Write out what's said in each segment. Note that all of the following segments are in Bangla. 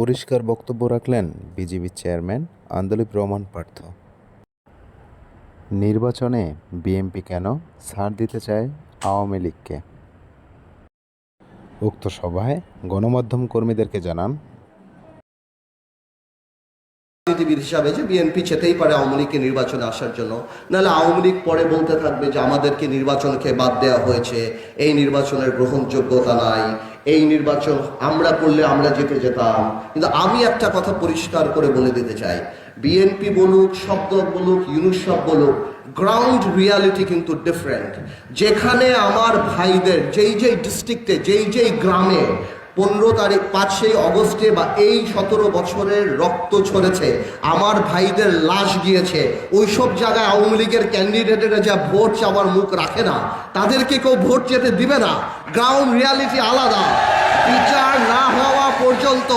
পরিষ্কার বক্তব্য রাখলেন বিজিবি চেয়ারম্যান আন্দোলিপ রহমান পার্থ। নির্বাচনে বিএনপি কেন ছাড় দিতে চায় আওয়ামী লীগকে? উক্ত সভায় গণমাধ্যম কর্মীদেরকে জানান রাজনীতিবিদ হিসাবে যে বিএনপি চেতেই পারে আওয়ামী লীগকে নির্বাচনে আসার জন্য, নাহলে আওয়ামী লীগ পরে বলতে থাকবে যে আমাদেরকে নির্বাচনকে বাদ দেওয়া হয়েছে, এই নির্বাচনের গ্রহণযোগ্যতা নাই এই নির্বাচন আমরা করলে আমরা জিতে যেতাম। কিন্তু আমি একটা কথা পরিষ্কার করে বলে দিতে চাই। বিএনপি বলুক, শব্দ বলুক, ইউনুস বলুক গ্রাউন্ড রিয়ালিটি কিন্তু ডিফারেন্ট যেখানে আমার ভাইদের, যেই যেই ডিস্ট্রিক্টে যেই যেই গ্রামে পনেরো তারিখ পাঁচই অগস্টে বা এই সতেরো বছরের রক্ত ছড়েছে আমার ভাইদের লাশ গিয়েছে। ওই সব জায়গায় আওয়ামী লীগের ক্যান্ডিডেটেরা যা ভোট চাওয়ার মুখ রাখে না, তাদেরকে কেউ ভোট যেতে দিবে না। গ্রাউন্ড রিয়ালিটি আলাদা। বিচার না হওয়া পর্যন্ত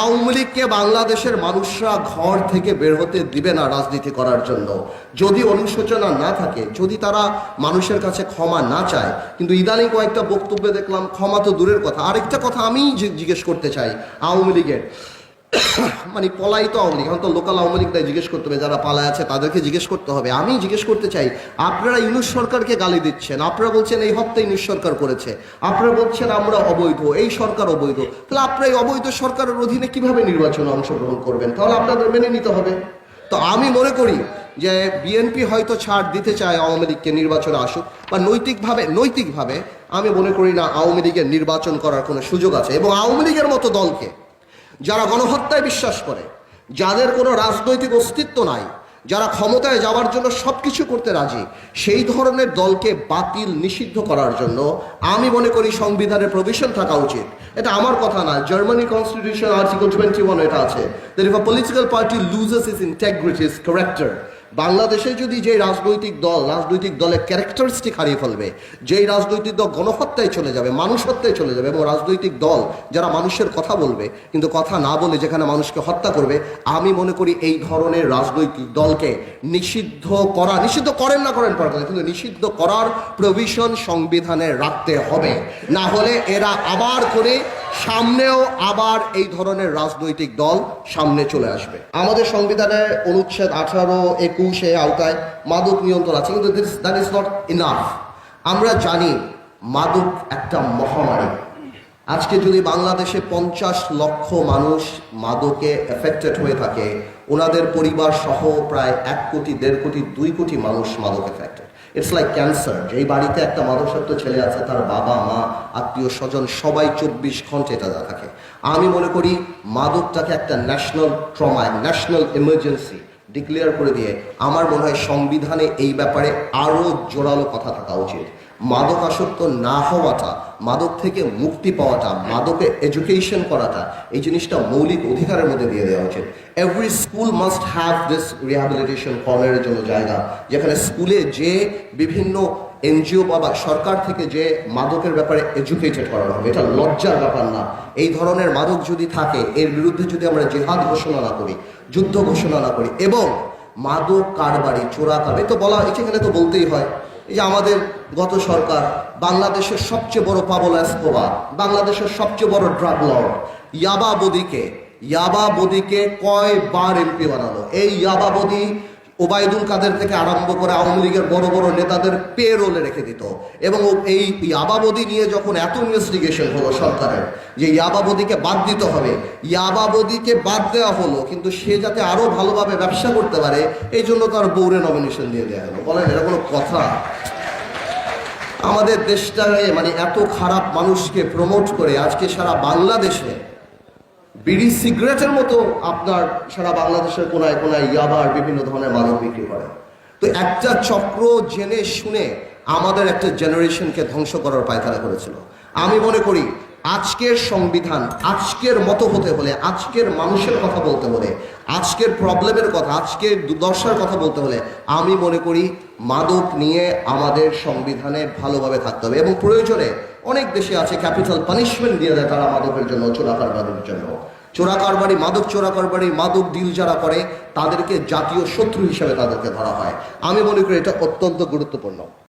আওয়ামী লীগকে বাংলাদেশের মানুষরা ঘর থেকে বের হতে দিবে না রাজনীতি করার জন্য। যদি অনুশোচনা না থাকে, যদি তারা মানুষের কাছে ক্ষমা না চায়, কিন্তু ইদানিং কয়েকটা বক্তব্যে দেখলাম, ক্ষমা তো দূরের কথা। আরেকটা কথা আমি জিজ্ঞেস করতে চাই আওয়ামী লীগের। মানে পলাই তো আওয়ামী লীগ এখন তো লোকাল আওয়ামী লীগ তাই জিজ্ঞেস করতে হবে, যারা পালায় আছে তাদেরকে জিজ্ঞেস করতে হবে। আমি জিজ্ঞেস করতে চাই, আপনারা ইউনুস সরকারকে গালি দিচ্ছেন, আপনারা বলছেন এই হত্যা ইউনুস সরকার করেছে, আপনারা বলছেন আমরা অবৈধ, এই সরকার অবৈধ, তাহলে আপনারা এই অবৈধ সরকারের অধীনে কীভাবে নির্বাচনে অংশগ্রহণ করবেন? তাহলে আপনাদের মেনে নিতে হবে। তো আমি মনে করি যে বিএনপি হয়তো ছাড় দিতে চায় আওয়ামী লীগকে নির্বাচনে আসুক, বা নৈতিকভাবে নৈতিকভাবে আমি মনে করি না আওয়ামী লীগের নির্বাচন করার কোনো সুযোগ আছে, এবং আওয়ামী লীগের মতো দলকে যারা গণহত্যায় বিশ্বাস করে, যাদের কোনো রাজনৈতিক অস্তিত্ব নাই, যারা ক্ষমতায় যাওয়ার জন্য সব কিছু করতে রাজি, সেই ধরনের দলকে বাতিল নিষিদ্ধ করার জন্য আমি মনে করি সংবিধানের প্রভিশন থাকা উচিত। এটা আমার কথা না Germany constitution article twenty one এটা আছে। That if a political party loses its integrity its character বাংলাদেশে যদি যে রাজনৈতিক দল, রাজনৈতিক দলের ক্যারেক্টারিস্টিক হারিয়ে ফেলবে, যেই রাজনৈতিক দল গণহত্যায় চলে যাবে মানুষ হত্যায় চলে যাবে এবং রাজনৈতিক দল যারা মানুষের কথা বলবে, কিন্তু কথা না বলে যেখানে মানুষকে হত্যা করবে, আমি মনে করি এই ধরনের রাজনৈতিক দলকে নিষিদ্ধ করা, নিষিদ্ধ করেন না করেন পরে কিন্তু নিষিদ্ধ করার প্রভিশন সংবিধানে রাখতে হবে। না হলে এরা আবার করে সামনেও আবার এই ধরনের রাজনৈতিক দল সামনে চলে আসবে। আমাদের সংবিধানের অনুচ্ছেদ আঠারো একুশে আওতায় মাদক নিয়ন্ত্রণ আছে, কিন্তু দ্যাট ইজ নট ইনাফ আমরা জানি মাদক একটা মহামারী। আজকে যদি বাংলাদেশে পঞ্চাশ লক্ষ মানুষ মাদকে এফেক্টেড হয়ে থাকে, ওনাদের পরিবার সহ প্রায় এক কোটি, দেড় কোটি, দুই কোটি মানুষ মাদক এফেক্টেড ইটস লাইক ক্যান্সার যেই বাড়িতে একটা মাদকাসক্ত ছেলে আছে, তার বাবা, মা, আত্মীয় স্বজন, সবাই চব্বিশ ঘণ্টা এটা থাকে। আমি মনে করি মাদকটাকে একটা national trauma national emergency declare করে দিয়ে আমার মনে হয় সংবিধানে এই ব্যাপারে আরও জোরালো কথা থাকা উচিত। মাদকাসক্ত না হওয়াটা, মাদক থেকে মুক্তি পাওয়াটা, মাদকে এডুকেশন করাটা, এই জিনিসটা মৌলিক অধিকারের মধ্যে দিয়ে দেওয়া উচিত। Every school must have this rehabilitation কর্নারের জন্য জায়গা, যেখানে স্কুলে যে বিভিন্ন এনজিও বা সরকার থেকে যে মাদকের ব্যাপারে এডুকেটেড করানো হবে, এটা লজ্জার ব্যাপার না। এই ধরনের মাদক যদি থাকে, এর বিরুদ্ধে যদি আমরা জেহাদ ঘোষণা না করি, যুদ্ধ ঘোষণা না করি, এবং মাদক কারবারি চোরা কারবারি তো বলা এখানে তো বলতেই হয়। এই যে আমাদের গত সরকার, বাংলাদেশের সবচেয়ে বড় পাবল এসকোবা, বাংলাদেশের সবচেয়ে বড় ড্রাগ লর্ড, ইয়াবা বদিকে ইয়াবা বদিকে কয়বার এমপি বানালো? এই ইয়াবা বদি ওবায়দুল কাদের থেকে আরম্ভ করে আওয়ামী লীগের বড় বড় নেতাদের পে রোলে রেখে দিত। এবং এই ইয়াবাবদি নিয়ে যখন এত ইনভেস্টিগেশন হলো সরকারের, যে ইয়াবাবদিকে বাদ দিতে হবে, ইয়াবাবদিকে বাদ দেওয়া হলো, কিন্তু সে যাতে আরও ভালোভাবে ব্যবসা করতে পারে, এই জন্য তার বৌরে নমিনেশন দিয়ে দেওয়া হলো। বলেন, এটা কোনো কথা? আমাদের দেশটাকে মানে এত খারাপ মানুষকে প্রমোট করে আজকে সারা বাংলাদেশে বিড়ি সিগারেটের মতো আপনার সারা বাংলাদেশের কোনায় কোনায় ইয়াবার বিভিন্ন ধরনের মাদক বিক্রি করে। তো একটা চক্র জেনে শুনে আমাদের একটা জেনারেশনকে ধ্বংস করার পায়তারা করেছিল। আমি মনে করি আজকের সংবিধান, আজকের মতো হতে হলে, আজকের মানুষের কথা বলতে হলে, আজকের প্রবলেমের কথা, আজকের দুর্দশার কথা বলতে হলে, আমি মনে করি মাদক নিয়ে আমাদের সংবিধানে ভালোভাবে থাকতে হবে এবং প্রয়োজনে অনেক দেশে আছে ক্যাপিটাল পানিশমেন্ট দিয়ে দেয় তারা মাদকের জন্য, চোরা কারবারির জন্য। চোরা কারবারি, মাদক চোরা কারবারি, মাদক ডিল যারা করে, তাদেরকে জাতীয় শত্রু হিসেবে তাদেরকে ধরা হয়। আমি মনে করি এটা অত্যন্ত গুরুত্বপূর্ণ।